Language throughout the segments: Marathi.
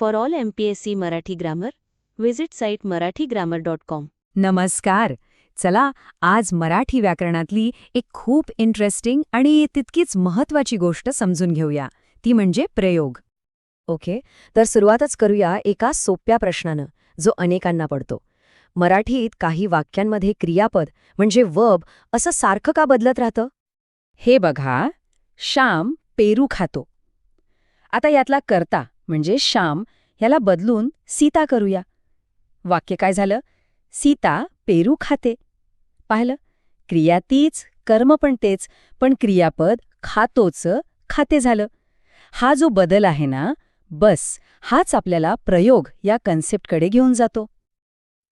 For all M P S C Marathi grammar visit site Marathi grammar dot com. नमस्कार. चला आज मराठी व्याकरणातली एक खूप इंटरेस्टिंग आणि तितकीच महत्वाची गोष्ट समजून घेऊया. ती म्हणजे प्रयोग. ओके? तर सुरुवातच करूया एका सोप्या प्रश्नानं जो अनेकांना पडतो. मराठीत काही वाक्यांमध्ये क्रियापद म्हणजे वब असं सारखं का बदलत राहतं? हे बघा श्याम पेरू खातो. आता यातला करता म्हणजे श्याम ह्याला बदलून सीता करूया. वाक्य काय झालं? सीता पेरू खाते. पाहिलं? क्रिया तीच कर्म पण तेच पण क्रियापद खातोच खाते झालं. हा जो बदल आहे ना बस हाच आपल्याला प्रयोग या कन्सेप्टकडे घेऊन जातो.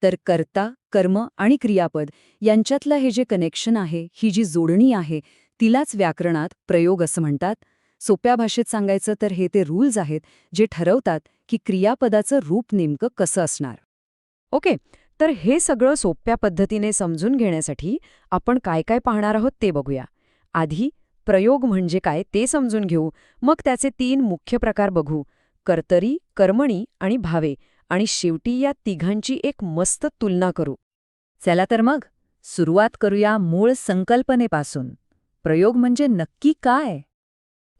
तर कर्ता कर्म आणि क्रियापद यांच्यातलं हे जे कनेक्शन आहे ही जी जोडणी आहे तिलाच व्याकरणात प्रयोग असं म्हणतात. सोप्या भाषेत सांगायचं तर हे ते रूल्स आहेत जे ठरवतात की क्रियापदाचं रूप नेमकं कसं असणार. ओके तर हे सगळं सोप्या पद्धतीने समजून घेण्यासाठी आपण काय काय पाहणार आहोत ते बघूया. आधी प्रयोग म्हणजे काय ते समजून घेऊ मग त्याचे तीन मुख्य प्रकार बघू. कर्तरी कर्मणी आणि भावे आणि शेवटी या तिघांची एक मस्त तुलना करू. चला तर मग सुरुवात करूया मूळ संकल्पनेपासून. प्रयोग म्हणजे नक्की काय?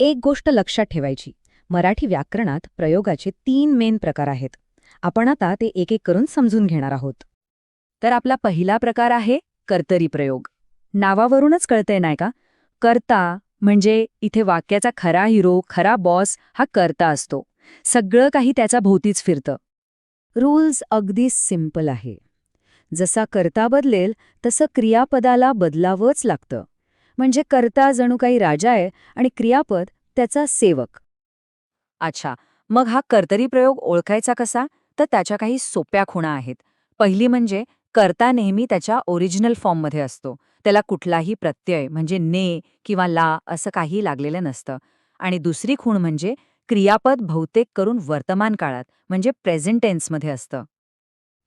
एक गोष्ट लक्षात ठेवायची. मराठी व्याकरणात प्रयोगाचे तीन मेन प्रकार आहेत. आपण आता ते एक एक करून समजून घेणार आहोत. तर आपला पहिला प्रकार आहे कर्तरी प्रयोग. नावावरूनच कळतंय नाही का? कर्ता म्हणजे इथे वाक्याचा खरा हिरो खरा बॉस हा कर्ता असतो. सगळं काही त्याच्या भोवतीच फिरतं. रूल्स अगदी सिंपल आहे. जसा कर्ता बदलेल तसं क्रियापदाला बदलावंच लागतं. म्हणजे कर्ता जणू काही राजा आहे आणि क्रियापद त्याचा सेवक. अच्छा मग हा कर्तरी प्रयोग ओळखायचा कसा? तर त्याच्या काही सोप्या खुणा आहेत. पहिली म्हणजे कर्ता नेहमी त्याच्या ओरिजिनल फॉर्ममध्ये असतो. त्याला कुठलाही प्रत्यय म्हणजे ने किंवा ला असं काही लागलेलं नसतं. आणि दुसरी खूण म्हणजे क्रियापद बहुतेक करून वर्तमान काळात म्हणजे प्रेझेंट टेन्समध्ये असतं.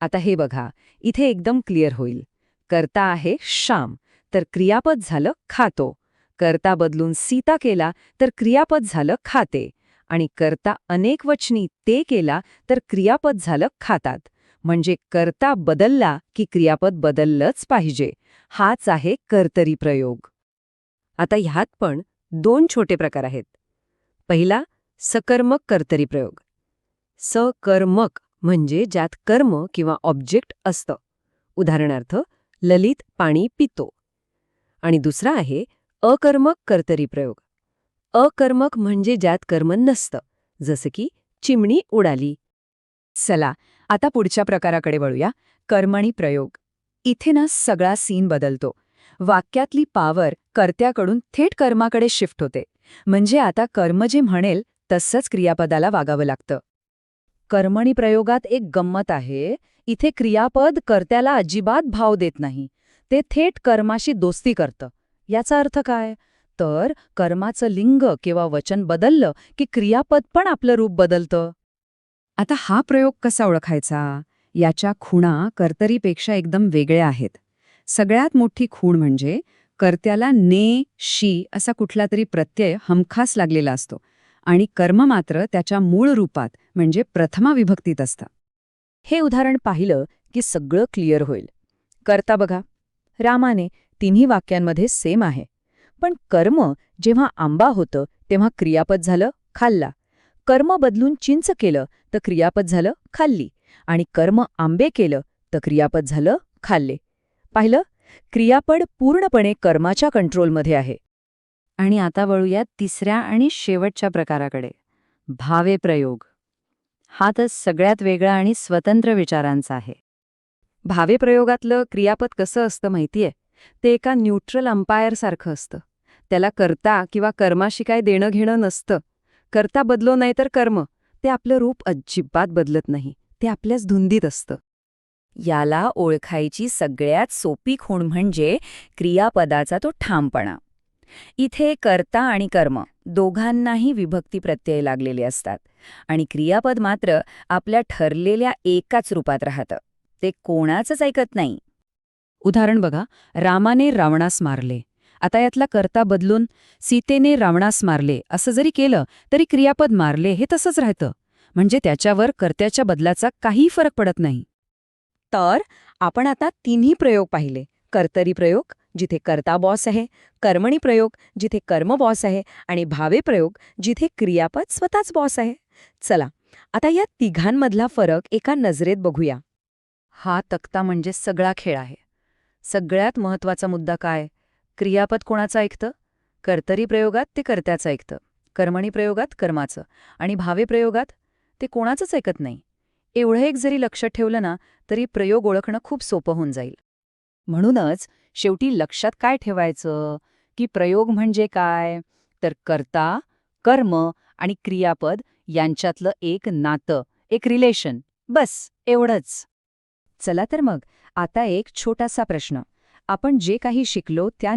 आता हे बघा इथे एकदम क्लिअर होईल. कर्ता आहे श्याम. तर क्रियापद झालं खातो. कर्ता बदलून सीता केला तर क्रियापद झालं खाते. आणि कर्ता अनेक वचनी ते केला तर क्रियापद झालं खातात. म्हणजे कर्ता बदलला की क्रियापद बदललंच पाहिजे. हाच आहे कर्तरी प्रयोग. आता ह्यात पण दोन छोटे प्रकार आहेत. पहिला सकर्मक कर्तरी प्रयोग. सकर्मक म्हणजे ज्यात कर्म किंवा ऑब्जेक्ट असतं. उदाहरणार्थ ललित पाणी पितो. आणि दुसरा आहे अकर्मक कर्तरी प्रयोग. अकर्मक म्हणजे ज्यात कर्म नसतं जसं की चिमणी उडाली. चला आता पुढच्या प्रकाराकडे वळूया. कर्मणी प्रयोग. इथे ना सगळा सीन बदलतो. वाक्यातली पावर कर्त्याकडून थेट कर्माकडे शिफ्ट होते. म्हणजे आता कर्म जे म्हणेल तसंच क्रियापदाला वागावं लागतं. कर्मणी प्रयोगात एक गंमत आहे इथे क्रियापद कर्त्याला अजिबात भाव देत नाही. ते थेट कर्माशी दोस्ती करतं. याचा अर्थ काय? तर कर्माचं लिंग किंवा वचन बदललं की क्रियापद पण आपलं रूप बदलतं. आता हा प्रयोग कसा ओळखायचा? याच्या खुणा कर्तरीपेक्षा एकदम वेगळ्या आहेत. सगळ्यात मोठी खूण म्हणजे कर्त्याला ने शी असा कुठला तरी प्रत्यय हमखास लागलेला असतो आणि कर्म मात्र त्याच्या मूळ रूपात म्हणजे प्रथमा विभक्तीत असतं. हे उदाहरण पाहिलं की सगळं क्लिअर होईल. करता बघा. रामाने तिन्ही वाक्यांमध्ये सेम आहे. पण कर्म जेव्हा आंबा होतं तेव्हा क्रियापद झालं खाल्ला. कर्म बदलून चिंच केलं तर क्रियापद झालं खाल्ली. आणि कर्म आंबे केलं तर क्रियापद झालं खाल्ले. पाहिलं? क्रियापद पूर्णपणे कर्माच्या कंट्रोलमध्ये आहे. आणि आता वळूया तिसऱ्या आणि शेवटच्या प्रकाराकडे. भावे प्रयोग. हा तर सगळ्यात वेगळा आणि स्वतंत्र विचारांचा आहे. भावे प्रयोगातलं क्रियापद कसं असतं माहितीये? ते एका न्यूट्रल अंपायरसारखं असतं. त्याला करता किंवा कर्माशी काय देणं घेणं नसतं. करता बदलो नाही तर कर्म. ते आपलं रूप अजिबात बदलत नाही. ते आपल्याच धुंदीत असतं. याला ओळखायची सगळ्यात सोपी खूण म्हणजे क्रियापदाचा तो ठामपणा. इथे कर्ता आणि कर्म दोघांनाही विभक्ती प्रत्यय लागलेले असतात. आणि क्रियापद मात्र आपल्या ठरलेल्या एकाच रूपात राहतं. ते कोणाचंच ऐकत नाही. उदाहरण बघा रामाने रावणास मारले. आता यातला कर्ता बदलून सीतेने रावणास मारले असं जरी केलं तरी क्रियापद मारले हे तसंच राहतं. म्हणजे त्याच्यावर कर्त्याच्या बदलाचा काही फरक पडत नाही. तर आपण आता तिन्ही प्रयोग पाहिले. कर्तरी प्रयोग जिथे कर्ता बॉस आहे. कर्मणी प्रयोग जिथे कर्म बॉस आहे. आणि भावे प्रयोग जिथे क्रियापद स्वतःच बॉस आहे. चला आता या तिघांमधला फरक एका नजरेत बघूया. हा तक्ता म्हणजे सगळा खेळ आहे. सगळ्यात महत्त्वाचा मुद्दा काय? क्रियापद कोणाचं ऐकतं? कर्तरी प्रयोगात ते कर्त्याचं ऐकतं. कर्मणी प्रयोगात कर्माचं. आणि भावे प्रयोगात ते कोणाचंच ऐकत नाही. एवढं एक जरी लक्षात ठेवलं ना तरी प्रयोग ओळखणं खूप सोपं होऊन जाईल. म्हणूनच शेवटी लक्षात काय ठेवायचं? की प्रयोग म्हणजे काय? तर कर्ता कर्म आणि क्रियापद यांच्यातलं एक नातं एक रिलेशन. बस एवढंच. चला तर मग आता एक छोटासा प्रश्न. आपण जे काही शिकलो त्या